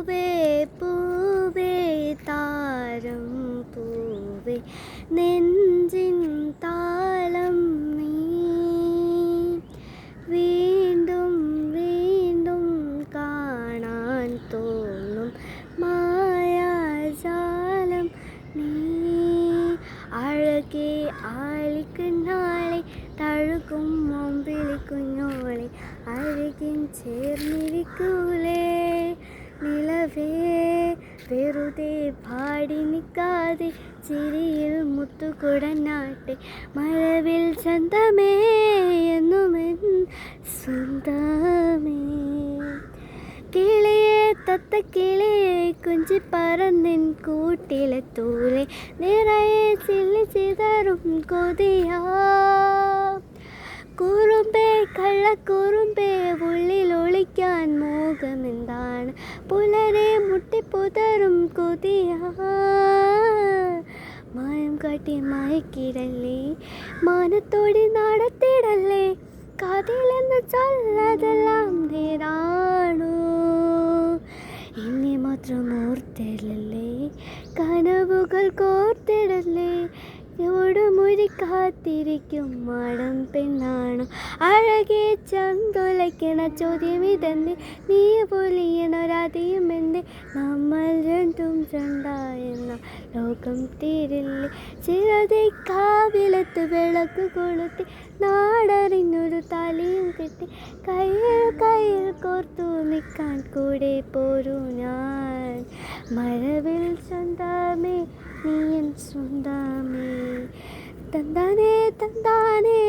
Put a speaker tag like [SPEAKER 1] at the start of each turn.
[SPEAKER 1] പൂവേ പൂവേ താരം പൂവേ നെഞ്ചിൻ താളം നീ. വീണ്ടും വീണ്ടും കാണാൻ തോന്നും മായാജാലം നീ. അഴകെ ആളിക്കുന്നാളെ തഴുകും മുമ്പിളിക്കുഞ്ഞോളെ അഴകിൻ ചേർന്നിരിക്കൂലേ. പാടി നിൽക്കാതെ ചിരിയിൽ മുത്തുകുടനാട്ടെ. മഴവിൽ ചന്തമേ എന്നുമെൻ സ്വന്തമേ കിളിയെ തത്ത കിളിയെ കുഞ്ചി പറന്നിൻ കൂട്ടിലെ തൂലെ. നിറയെ ചില്ലി ചിതറും കൊതിയാ. കുറുമ്പേ കള്ളക്കുറുമ്പേ ഉള്ളിൽ ഒളിക്കാൻ മോഹമെന്താണ് പുലരെ മുട്ടിപ്പുതറും കൊതിയ. മായം കാട്ടി മയക്കിടല്ലേ? മാനത്തോടെ നടത്തിടല്ലേ? കഥയിലെന്ന് ചൊല്ലതെല്ലാം നേരാണോ. എന്നെ മാത്രം ഓർത്തിടല്ലേ? കനവുകൾ കോ കാത്തിരിക്കും മാടം പെണ്ണാണ്. അഴകെ ചന്തുലയ്ക്കണ ചോദ്യം ഇതെന്ന് നീ പൊലിയണൊരതിയും എന്ത് നമ്മൾ രണ്ടും രണ്ടായെന്ന ലോകം തീരില്ല? ചിലതെ കാവിലത്ത് വിളക്ക് കൊളുത്തി നാടറിഞ്ഞൊരു തലയും കെട്ടി കയ്യിൽ കയ്യിൽ കോർത്തു നിൽക്കാൻ കൂടെ പോരൂ ഞാൻ. മഴവിൽ സ്വന്തമേ നീ എൻ സ്വന്തമേ தந்தானே தந்தானே